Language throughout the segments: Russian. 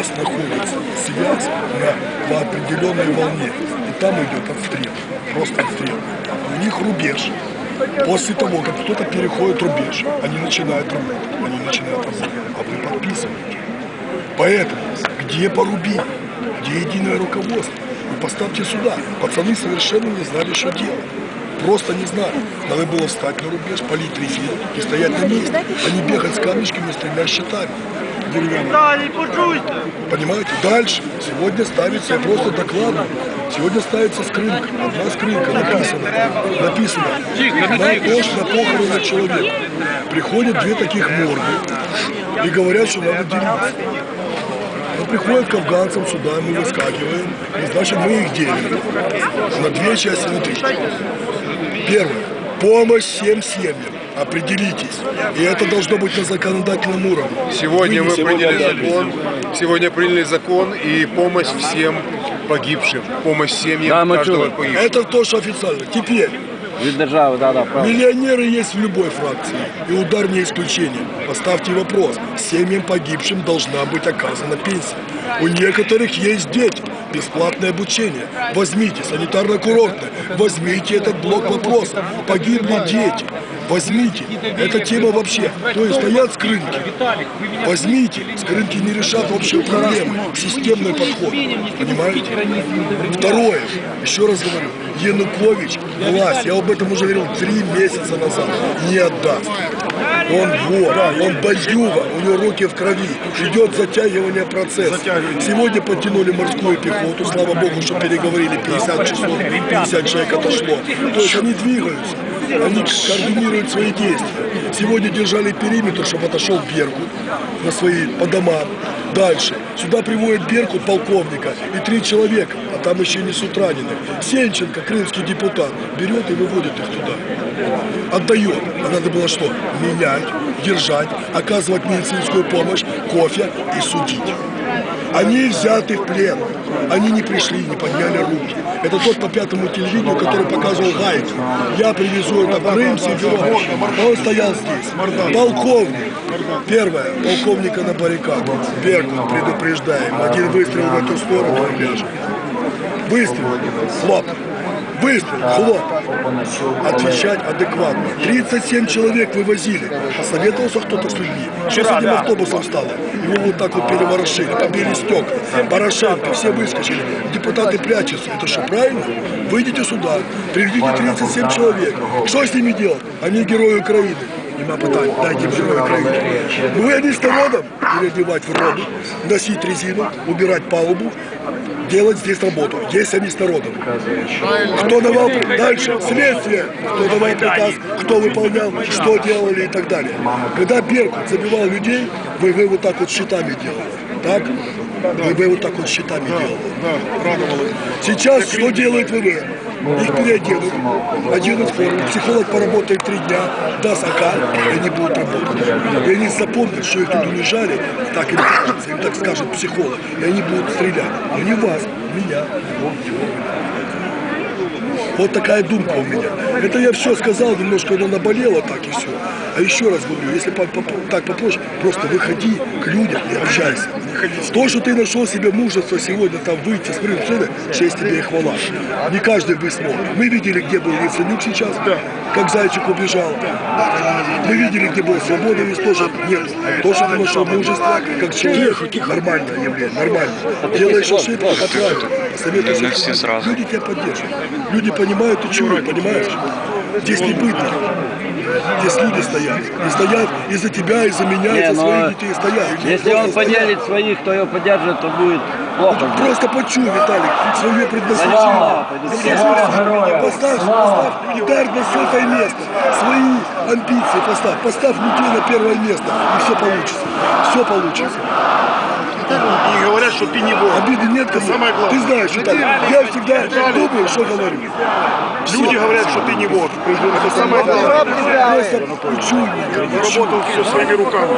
нас находится связь на, по определенной волне. И там идет отстрел, просто отстрел. У них рубеж. После того, как кто-то переходит рубеж, они начинают работать, они начинают работать, а вы подписываете. Поэтому, где порубить, где единое руководство, вы поставьте сюда. Пацаны совершенно не знали, что делать. Просто не знали. Надо было встать на рубеж, полить резину и стоять на месте, а не бегать с камешками, стрелять щитами. Деревянными. Понимаете? Дальше. Сегодня ставится, я просто докладываю. Сегодня ставится скрынка. Одна скрынка написано. Написано. На пост на похороны человека. Приходят две таких морды и говорят, что надо делиться. Ну, приходят к афганцам сюда, мы выскакиваем, и значит мы их делим на две части, на три. Первое. Помощь всем семьям. Определитесь. И это должно быть на законодательном уровне. Сегодня мы Вынесем приняли закон, сегодня приняли закон и помощь всем погибшим, помощь семьям Да, каждого чули. погибшего. Это то, что официально. Теперь, Від держави, да, да, правда. миллионеры есть в любой фракции. И удар не исключение. Поставьте вопрос. Семьям погибшим должна быть оказана пенсия. У некоторых есть дети. Бесплатное обучение. Возьмите санитарно-курортное. Возьмите этот блок вопроса. Погибли дети. Возьмите. Эта тема вообще. То есть стоят скрынки. Возьмите. Скрынки не решат общую проблему. Системный подход. Понимаете? Второе. Еще раз говорю. Янукович, власть, я об этом уже говорил три месяца назад, не отдаст. Он вор, он бандюга, у него руки в крови. Идет затягивание процесса. Сегодня подтянули морскую пехоту, слава богу, что переговорили 50 часов, 50 человек отошло. То есть они двигаются, они координируют свои действия. Сегодня держали периметр, чтобы отошел Беркут на свои по домам. Дальше. Сюда приводят Беркут полковника и три человека, а там еще несут раненых. Сенченко, крымский депутат, берет и выводит их туда. Отдает. А надо было что? Менять, держать, оказывать медицинскую помощь, кофе и судить. Они взяты в плен. Они не пришли, не подняли руки. Это тот по пятому телевидению, который показывал гайку. Я привезу это в Крым, он стоял здесь. Полковник. Первое. Полковника на баррикаду. Беркут, предупреждаем. Один выстрел в эту сторону он ляжет. Выстрел. Хлоп. Выстрел. Хлоп. Отвечать адекватно. 37 человек вывозили. Посоветовался кто-то с людьми. Что с этим автобусом стало? Его вот так вот переворошили, побили стекла. Порошенко, все выскочили. Депутаты прячутся. Это что, правильно? Выйдите сюда. Приведите 37 человек. Что с ними делать? Они герои Украины. Нема питань, дайте им героя Украины. Вы они с народом переодевать в роду, носить резину, убирать палубу, делать здесь работу. Здесь они с народом. Кто давал дальше? Следствие. Кто давал приказ, кто выполнял, что делали и так далее. Когда Беркут забивал людей, вы, вы вот так вот щитами делали. Так? Вы, вы вот так вот щитами делали. Сейчас что делает ВВ? Их переоденут, оденут форму, психолог поработает три дня, даст АК, и они будут работать. И они запомнят, что их тут унижали, так им кажется, им так скажет психолог, и они будут стрелять. Но не вас, меня. Вот такая думка у меня. Это я все сказал, немножко оно наболело так и все. А еще раз говорю, если по- по- так попроще, просто выходи к людям и общайся. То, что ты нашел себе мужество сегодня там выйти с прицены, честь тебе и хвала. Не каждый бы смог. Мы видели, где был Яценюк сейчас, как зайчик убежал. Мы видели, где был Свободович, тоже нет. То, что ты нашел мужество, как человек, нормальное явление, нормально. Делаешь ошибку, все сразу. Люди тебя поддерживают. Люди понимают и чуют, понимаешь? Здесь не быдно. Здесь люди стоят. И стоят и за тебя, и за меня, и Не, за но своих детей стоят. Если он поделит своих, кто его поддержит, то будет плохо. Просто почуй, Виталик, свое предназначение. Слава, что, Поставь, поставь удар на сотое место. Свои амбиции поставь. Поставь людей на первое место. И все получится. Все получится. И говорят, что ты не вор. Обиды нет ко мне. самое главное. Ты знаешь, Виталик, я всегда думаю, что говорю. Люди говорят, что ты не вор. Это самое главное. Меня. Работал все своими руками.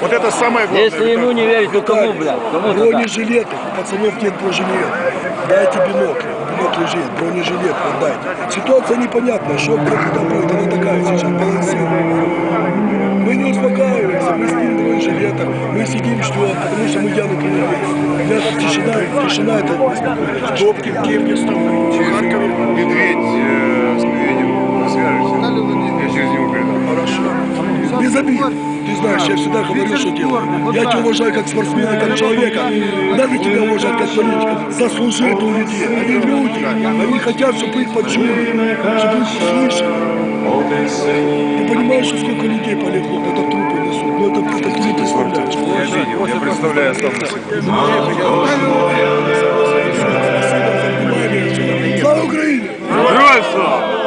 Вот это самое главное. Если ему не верить, то кому, блядь? Кому тогда? Бронежилеты, пацанов нет бронежилетов. Дайте бинокль, бинокль лежит, бронежилет отдайте. Ситуация непонятная, что когда будет, она такая сейчас, балансирует. Мы не успокаиваемся, мы спим в Сидим что, потому что мы явно понимали. У тишина, тишина это топки, кемнис, там, Харьков. Медведь э, с медведем свяжешься. Я через него передам. Хорошо. Без обид. Ты знаешь, я всегда говорю, что делаю. Я тебя уважаю как спортсмена, как человека. Надо тебя уважать как политика. Заслужил ты у людей. Они люди. Они хотят, чтобы их почули, чтобы их слышали. Ты понимаешь, что сколько людей полегло, когда трупы несут? Ну это, это ты не представляешь. Я видел, я представляю оставшихся. Слава Украине! Слава!